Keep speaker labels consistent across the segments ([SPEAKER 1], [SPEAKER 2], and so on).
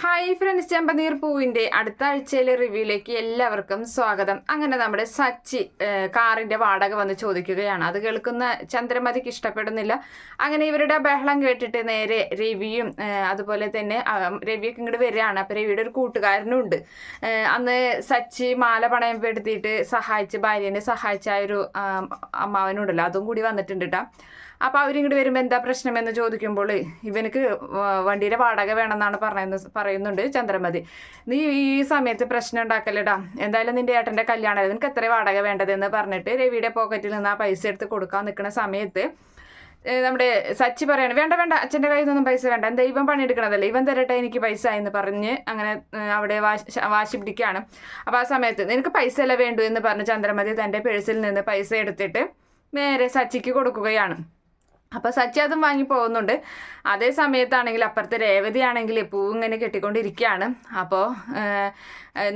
[SPEAKER 1] Hi friends ചെമ്പനീർ പൂവിന്റെ അടുത്ത ആഴ്ചയിലെ റിവ്യൂയിലേക്ക് എല്ലാവർക്കും സ്വാഗതം. അങ്ങനെ നമ്മുടെ സച്ചി കാറിന്റെ വാടക വന്ന് ചോദിക്കുകയാണ്. അത് കേൾക്കുന്ന ചന്ദ്രമതിക്ക് ഇഷ്ടപ്പെടുന്നില്ല. അങ്ങനെ ഇവരുടെ ബഹളം കേട്ടിട്ട് നേരെ രവിയും അതുപോലെ തന്നെ രവിയൊക്കെ ഇങ്ങോട്ട് വരികയാണ്. അപ്പോൾ രവിയുടെ ഒരു കൂട്ടുകാരനും ഉണ്ട് അന്ന് സച്ചി മാല പണയപ്പെടുത്തിയിട്ട് സഹായിച്ച് ഭാര്യനെ സഹായിച്ച ഒരു അമ്മാവനുണ്ടല്ലോ. അതും കൂടി വന്നിട്ടുണ്ട് കേട്ടോ അപ്പോൾ അവരിങ്ങോട്ട് വരുമ്പോൾ എന്താ പ്രശ്നമെന്ന് ചോദിക്കുമ്പോൾ ഇവനക്ക് വണ്ടിയുടെ വാടക വേണമെന്നാണ് പറയുന്നത് പറയുന്നുണ്ട് ചന്ദ്രമതി. നീ ഈ സമയത്ത് പ്രശ്നം ഉണ്ടാക്കല്ലടാ. എന്തായാലും നിന്റെ ഏട്ടന്റെ കല്യാണം നിനക്ക് എത്ര വാടക വേണ്ടതെന്ന് പറഞ്ഞിട്ട് രവിയുടെ പോക്കറ്റിൽ നിന്ന് ആ പൈസ എടുത്ത് കൊടുക്കാൻ നിൽക്കുന്ന സമയത്ത് നമ്മുടെ സച്ചി പറയാണ് വേണ്ട വേണ്ട അച്ഛന്റെ കയ്യിൽ നിന്നൊന്നും പൈസ വേണ്ട. എന്താ ഇവൻ പണിയെടുക്കണതല്ലേ ഇവൻ തരട്ടെ എനിക്ക് പൈസ എന്ന് പറഞ്ഞ് അങ്ങനെ അവിടെ വാശി വാശി പിടിക്കുകയാണ്. അപ്പോൾ ആ സമയത്ത് നിനക്ക് പൈസ അല്ല വേണ്ടു? എന്ന് പറഞ്ഞ് ചന്ദ്രമതി തന്റെ പേഴ്സിൽ നിന്ന് പൈസ എടുത്തിട്ട് നേരെ സച്ചിക്ക് കൊടുക്കുകയാണ്. അപ്പോൾ സച്ചി അതും വാങ്ങി പോകുന്നുണ്ട്. അതേ സമയത്താണെങ്കിൽ അപ്പുറത്തെ രേവതി ആണെങ്കിൽ പൂ ഇങ്ങനെ കെട്ടിക്കൊണ്ടിരിക്കുകയാണ്. അപ്പോൾ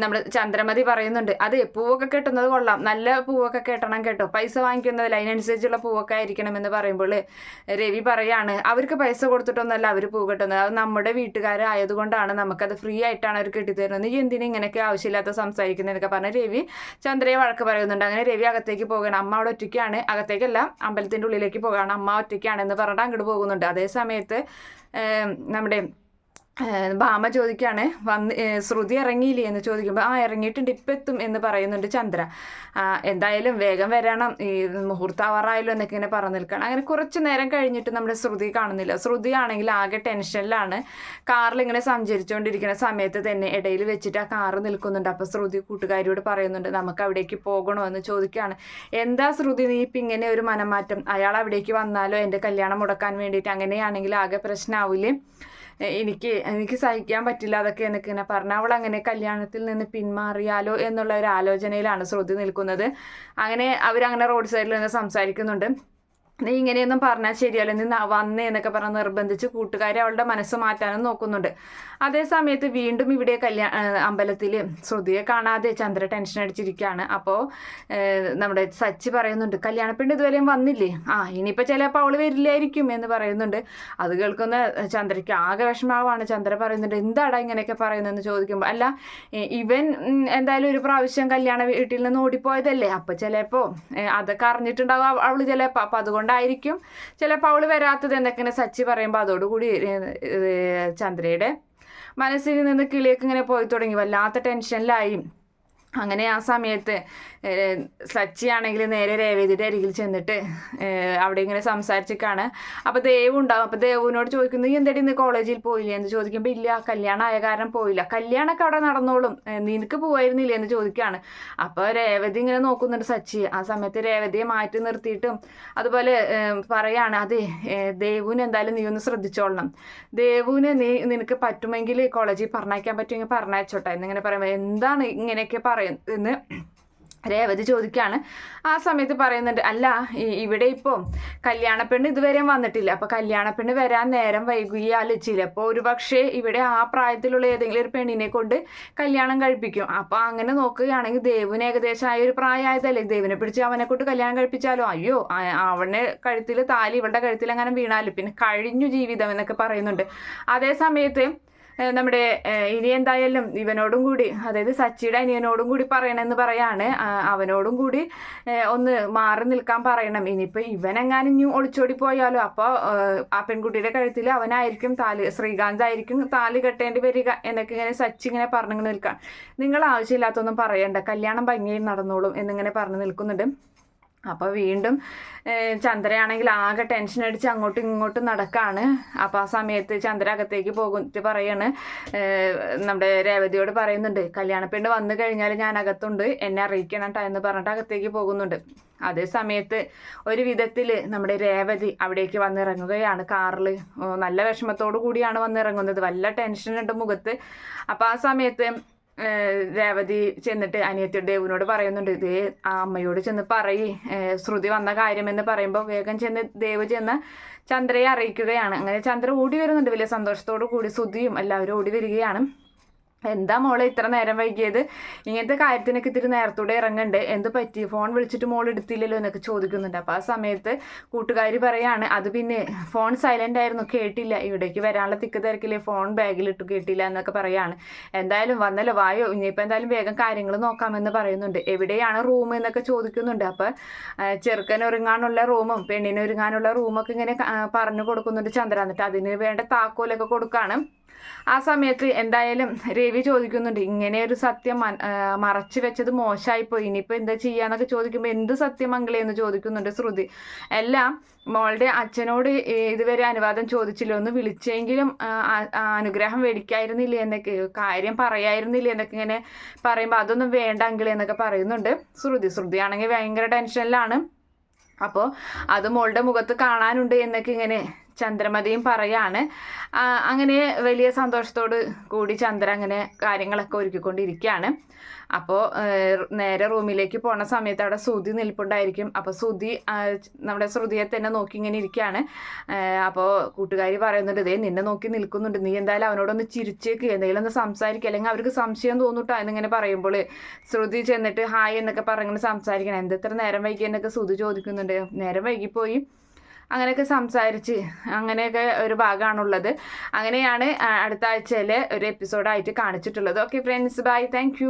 [SPEAKER 1] നമ്മൾ ചന്ദ്രമതി പറയുന്നുണ്ട് അത് പൂവൊക്കെ കെട്ടുന്നത് കൊള്ളാം. നല്ല പൂവൊക്കെ കെട്ടണം കേട്ടോ. പൈസ വാങ്ങിക്കുന്നതിൽ അതിനനുസരിച്ചുള്ള പൂവൊക്കെ ആയിരിക്കണം എന്ന് പറയുമ്പോൾ രവി പറയാണ് അവർക്ക് പൈസ കൊടുത്തിട്ടൊന്നുമല്ല അവർ പൂ കെട്ടുന്നത്. അത് നമ്മുടെ വീട്ടുകാരായതുകൊണ്ടാണ് നമുക്കത് ഫ്രീ ആയിട്ടാണ് അവർ കെട്ടിത്തരുന്നത്. നീ എന്തിനും ഇങ്ങനെയൊക്കെ ആവശ്യമില്ലാത്ത സംസാരിക്കുന്നതൊക്കെ പറഞ്ഞ് രവി ചന്ദ്രയെ വഴക്ക് പറയുന്നുണ്ട്. അങ്ങനെ രവി അകത്തേക്ക് പോകണം അമ്മ അവിടെ ഒറ്റയ്ക്കാണ്. അകത്തേക്കല്ല അമ്പലത്തിന്റെ ഉള്ളിലേക്ക് പോകണം അമ്മ ഒറ്റയ്ക്കാണെന്ന് പറഞ്ഞിട്ട് അങ്ങോട്ട് പോകുന്നുണ്ട്. അതേ സമയത്ത് നമ്മുടെ ഭാമ ചോദിക്കുകയാണ് വന്ന് ശ്രുതി ഇറങ്ങിയില്ലേ എന്ന് ചോദിക്കുമ്പോൾ ആ ഇറങ്ങിയിട്ടുണ്ട് ഇപ്പം എത്തും എന്ന് പറയുന്നുണ്ട് ചന്ദ്ര. എന്തായാലും വേഗം വരണം ഈ മുഹൂർത്താവാറായല്ലോ എന്നൊക്കെ ഇങ്ങനെ പറഞ്ഞു നിൽക്കണം. അങ്ങനെ കുറച്ച് നേരം കഴിഞ്ഞിട്ട് നമ്മുടെ ശ്രുതി കാണുന്നില്ല. ശ്രുതി ആണെങ്കിൽ ആകെ ടെൻഷനിലാണ്. കാറിൽ ഇങ്ങനെ സഞ്ചരിച്ചുകൊണ്ടിരിക്കുന്ന സമയത്ത് തന്നെ ഇടയിൽ വെച്ചിട്ട് ആ കാറ് നിൽക്കുന്നുണ്ട്. അപ്പോൾ ശ്രുതി കൂട്ടുകാരിയോട് പറയുന്നുണ്ട് നമുക്ക് അവിടേക്ക് പോകണോ? എന്ന് ചോദിക്കുകയാണ് എന്താ ശ്രുതി നീ ഇപ്പം ഇങ്ങനെ ഒരു മനമാറ്റം? അയാൾ അവിടേക്ക് വന്നാലോ? എന്റെ കല്യാണം മുടക്കാൻ വേണ്ടിയിട്ട്? അങ്ങനെയാണെങ്കിൽ ആകെ പ്രശ്നമാവില്ലേ എനിക്ക് എനിക്ക് സഹിക്കാൻ പറ്റില്ല അതൊക്കെ എന്നൊക്കെ ഇങ്ങനെ പറഞ്ഞ. അവൾ അങ്ങനെ കല്യാണത്തിൽ നിന്ന് പിന്മാറിയാലോ എന്നുള്ള ഒരു ആലോചനയിലാണ് ശ്രുതി നിൽക്കുന്നത്. അങ്ങനെ അവരങ്ങനെ റോഡ് സൈഡിൽ നിന്ന് സംസാരിക്കുന്നുണ്ട്. നീ ഇങ്ങനെയൊന്നും പറഞ്ഞാൽ ശരിയല്ല. നീ വന്നേ എന്നൊക്കെ പറഞ്ഞ് നിർബന്ധിച്ച് കൂട്ടുകാരെ അവളുടെ മനസ്സ് മാറ്റാനും നോക്കുന്നുണ്ട്. അതേ സമയത്ത് വീണ്ടും ഇവിടെ കല്യാണ അമ്പലത്തിൽ ശ്രുതിയെ കാണാതെ ചന്ദ്ര ടെൻഷൻ അടിച്ചിരിക്കുകയാണ്. അപ്പോൾ നമ്മുടെ സച്ചി പറയുന്നുണ്ട് കല്യാണപ്പെണ്ണ് ഇതുവരെയും വന്നില്ലേ? ആ ഇനിയിപ്പോൾ ചിലപ്പോൾ അവൾ വരില്ലായിരിക്കും എന്ന് പറയുന്നുണ്ട്. അത് കേൾക്കുന്ന ചന്ദ്രയ്ക്ക് ആകെ വിഷമാവാണ്. ചന്ദ്ര പറയുന്നുണ്ട് എന്താടാ ഇങ്ങനെയൊക്കെ പറയുന്നതെന്ന് ചോദിക്കുമ്പോൾ അല്ല ഇവൻ എന്തായാലും ഒരു പ്രാവശ്യം കല്യാണ വീട്ടിൽ നിന്ന് ഓടിപ്പോയതല്ലേ? അപ്പോൾ ചിലപ്പോൾ അതൊക്കെ അറിഞ്ഞിട്ടുണ്ടാവും അവൾ ചിലപ്പോൾ ചിലപ്പോൾ അപ്പം അതുകൊണ്ടായിരിക്കും ചിലപ്പോൾ അവൾ വരാത്തത് എന്നൊക്കെ സച്ചി പറയുമ്പോൾ അതോടുകൂടി ചന്ദ്രയുടെ മനസ്സിൽ നിന്ന് കിളിയൊക്കെ ഇങ്ങനെ പോയി തുടങ്ങി. വല്ലാത്ത ടെൻഷനിലായി അങ്ങനെ ആ സമയത്ത് സച്ചി ആണെങ്കിൽ നേരെ രേവതിയുടെ അരികിൽ ചെന്നിട്ട് അവിടെ ഇങ്ങനെ സംസാരിച്ചിക്കാണ്. അപ്പോൾ ദേവ് ഉണ്ടാവും. അപ്പോൾ ദേവുവിനോട് ചോദിക്കുന്നു നീ എന്തടി ഇന്ന് കോളേജിൽ പോയില്ലേ? എന്ന് ചോദിക്കുമ്പോൾ ഇല്ല കല്യാണം ആയ കാരണം പോയില്ല. കല്യാണമൊക്കെ അവിടെ നടന്നോളും. നിനക്ക് പോയിരുന്നില്ലേ? എന്ന് ചോദിക്കുകയാണ് അപ്പോൾ രേവതി ഇങ്ങനെ നോക്കുന്നുണ്ട് സച്ചി. ആ സമയത്ത് രേവതിയെ മാറ്റി നിർത്തിയിട്ടും അതുപോലെ പറയാണ് അതെ ദേവുവിന് എന്തായാലും നീ ഒന്ന് ശ്രദ്ധിച്ചോളണം. ദേവുവിന് നീ നിനക്ക് പറ്റുമെങ്കിൽ കോളേജിൽ പറഞ്ഞയക്കാൻ പറ്റുമെങ്കിൽ പറഞ്ഞയച്ചോട്ടെ. എന്നിങ്ങനെ പറയുമ്പോൾ എന്താണ് ഇങ്ങനെയൊക്കെ പറയുന്നത് എന്ന് രേവതി ചോദിക്കുകയാണ് ആ സമയത്ത് പറയുന്നുണ്ട് അല്ല ഇവിടെ ഇപ്പോൾ കല്യാണപ്പെണ്ണ് ഇതുവരെയും വന്നിട്ടില്ല. അപ്പോൾ കല്യാണപ്പെണ്ണ് വരാൻ നേരം വൈകിയാൽ ചിലപ്പോൾ ഒരു പക്ഷേ ഇവിടെ ആ പ്രായത്തിലുള്ള ഏതെങ്കിലും ഒരു പെണ്ണിനെ കൊണ്ട് കല്യാണം കഴിപ്പിക്കും. അപ്പോൾ അങ്ങനെ നോക്കുകയാണെങ്കിൽ ദേവിന് ഏകദേശം ആയ ഒരു പ്രായമായതല്ലേ? ദേവിനെ പിടിച്ച് അവനെ കൊണ്ട് കല്യാണം കഴിപ്പിച്ചാലോ? അയ്യോ അവനെ കഴുത്തിൽ താലി ഇവളുടെ കഴുത്തിൽ അങ്ങനെ വീണാലും പിന്നെ കഴിഞ്ഞു ജീവിതം എന്നൊക്കെ പറയുന്നുണ്ട്. അതേ സമയത്ത് നമ്മുടെ ഇനി എന്തായാലും ഇവനോടും കൂടി അതായത് സച്ചിയുടെ അനിയനോടും കൂടി പറയണമെന്ന് പറയാണ്. അവനോടും കൂടി ഒന്ന് മാറി നിൽക്കാൻ പറയണം. ഇനിയിപ്പോൾ ഇവനെങ്ങാനും ഇനി ഒളിച്ചോടി പോയാലോ? അപ്പോൾ ആ പെൺകുട്ടിയുടെ കഴുത്തിൽ അവനായിരിക്കും താലി ശ്രീകാന്ത് ആയിരിക്കും താലി കെട്ടേണ്ടി വരിക എന്നൊക്കെ ഇങ്ങനെ സച്ചി ഇങ്ങനെ പറഞ്ഞു നിൽക്കാം. നിങ്ങൾ ആവശ്യമില്ലാത്തൊന്നും പറയണ്ട. കല്യാണം ഭംഗിയിൽ നടന്നോളും എന്നിങ്ങനെ പറഞ്ഞു നിൽക്കുന്നുണ്ട്. അപ്പോൾ വീണ്ടും ചന്ദ്രയാണെങ്കിൽ ആകെ ടെൻഷൻ അടിച്ച് അങ്ങോട്ടും ഇങ്ങോട്ടും നടക്കാണ്. അപ്പോൾ ആ സമയത്ത് ചന്ദ്ര അകത്തേക്ക് പോകുന്നിട്ട് പറയാണ്. നമ്മുടെ രേവതിയോട് പറയുന്നുണ്ട് കല്യാണപ്പെണ്ണ് വന്നു കഴിഞ്ഞാൽ ഞാൻ അകത്തുണ്ട് എന്നെ അറിയിക്കണം ട്ടോ എന്ന് പറഞ്ഞിട്ട് അകത്തേക്ക് പോകുന്നുണ്ട്. അതേ സമയത്ത് ഒരു വിധത്തിൽ നമ്മുടെ രേവതി അവിടേക്ക് വന്നിറങ്ങുകയാണ് കാറിൽ നല്ല വിഷമത്തോടു കൂടിയാണ് വന്നിറങ്ങുന്നത്. വല്ല ടെൻഷൻ ടെൻഷനുണ്ട് മുഖത്ത്. അപ്പോൾ ആ സമയത്ത് രേവതി ചെന്നിട്ട് അനിയത്തി ദേവിനോട് പറയുന്നുണ്ട് ദേ ആ അമ്മയോട് ചെന്ന് പറയ്. ശ്രുതി വന്ന കാര്യമെന്ന് പറയുമ്പോൾ വേഗം ചെന്ന് ദേവ് ചെന്ന് ചന്ദ്രയെ അറിയിക്കുകയാണ്. അങ്ങനെ ചന്ദ്ര ഓടി വരുന്നുണ്ട് വലിയ സന്തോഷത്തോടു കൂടി ശ്രുതിയും എല്ലാവരും ഓടി വരികയാണ്. എന്താ മോളെ ഇത്ര നേരം വൈകിയത്? ഇങ്ങനത്തെ കാര്യത്തിനൊക്കെ ഇത്തിരി നേരത്തൂടെ ഇറങ്ങണ്ട്? എന്ത് പറ്റി? ഫോൺ വിളിച്ചിട്ട് മോൾ എടുത്തില്ലല്ലോ എന്നൊക്കെ ചോദിക്കുന്നുണ്ട്. അപ്പോൾ ആ സമയത്ത് കൂട്ടുകാരി പറയാണ് അത് പിന്നെ ഫോൺ സൈലന്റ് ആയിരുന്നു കേട്ടില്ല. ഇവിടേക്ക് വരാനുള്ള തിക്ക് തിരക്കില്ലേ ഫോൺ ബാഗിലിട്ട് കേട്ടില്ല എന്നൊക്കെ പറയാണ്. എന്തായാലും വന്നല്ലോ വായോ. ഇനിയിപ്പോൾ എന്തായാലും വേഗം കാര്യങ്ങൾ നോക്കാമെന്ന് പറയുന്നുണ്ട്. എവിടെയാണ് റൂം എന്നൊക്കെ ചോദിക്കുന്നുണ്ട്. അപ്പോൾ ചെറുക്കൻ ഒരുങ്ങാനുള്ള റൂമും പെണ്ണിന് ഒരുങ്ങാനുള്ള റൂമൊക്കെ ഇങ്ങനെ പറഞ്ഞു കൊടുക്കുന്നുണ്ട് ചന്ദ്ര. എന്നിട്ട് അതിന് വേണ്ട താക്കോലൊക്കെ കൊടുക്കാണ്. ആ സമയത്ത് എന്തായാലും രവി ചോദിക്കുന്നുണ്ട് ഇങ്ങനെ ഒരു സത്യം മറച്ചു വെച്ചത് മോശമായിപ്പോയി ഇനിയിപ്പോൾ എന്താ ചെയ്യാന്നൊക്കെ ചോദിക്കുമ്പോൾ എന്ത് സത്യം എന്ന് ചോദിക്കുന്നുണ്ട് ശ്രുതി. എല്ലാം മോളുടെ അച്ഛനോട് ഇതുവരെ അനുവാദം ചോദിച്ചില്ല. ഒന്ന് വിളിച്ചെങ്കിലും അനുഗ്രഹം മേടിക്കായിരുന്നില്ല എന്നൊക്കെ കാര്യം പറയായിരുന്നില്ല എന്നൊക്കെ ഇങ്ങനെ പറയുമ്പോൾ അതൊന്നും വേണ്ട അങ്കിളെ എന്നൊക്കെ പറയുന്നുണ്ട് ശ്രുതി. ശ്രുതി ആണെങ്കിൽ ഭയങ്കര ടെൻഷനിലാണ്. അപ്പോൾ അത് മോളുടെ മുഖത്ത് കാണാനുണ്ട് എന്നൊക്കെ ഇങ്ങനെ ചന്ദ്രമതിയും പറയാണ്. അങ്ങനെ വലിയ സന്തോഷത്തോട് കൂടി ചന്ദ്ര അങ്ങനെ കാര്യങ്ങളൊക്കെ ഒരുക്കിക്കൊണ്ടിരിക്കുകയാണ്. അപ്പോൾ നേരെ റൂമിലേക്ക് പോണ സമയത്ത് അവിടെ ശ്രുതി നിൽപ്പുണ്ടായിരിക്കും. അപ്പോൾ ശ്രുതി നമ്മുടെ ശ്രുതിയെ തന്നെ നോക്കി ഇങ്ങനെ ഇരിക്കുകയാണ്. അപ്പോൾ കൂട്ടുകാരി പറയുന്നുണ്ട് ഇതേ നിന്നെ നോക്കി നിൽക്കുന്നുണ്ട്. നീ എന്തായാലും അവനോടൊന്ന് ചിരിച്ചേക്ക്. എന്തെങ്കിലും ഒന്ന് സംസാരിക്കുക അല്ലെങ്കിൽ അവർക്ക് സംശയം തോന്നിട്ടോ എന്നിങ്ങനെ പറയുമ്പോൾ ശ്രുതി ചെന്നിട്ട് ഹായ് എന്നൊക്കെ പറഞ്ഞിങ്ങനെ സംസാരിക്കണം എന്തെത്ര നേരം വൈകി? എന്നൊക്കെ ശ്രുതി ചോദിക്കുന്നുണ്ട്. നേരം വൈകിപ്പോയി. അങ്ങനെയൊക്കെ സംസാരിച്ച് അങ്ങനെയൊക്കെ ഒരു ഭാഗമാണുള്ളത്. അങ്ങനെയാണ് അടുത്ത ആഴ്ചയിലെ ഒരു എപ്പിസോഡായിട്ട് കാണിച്ചിട്ടുള്ളത്. Okay friends bye thank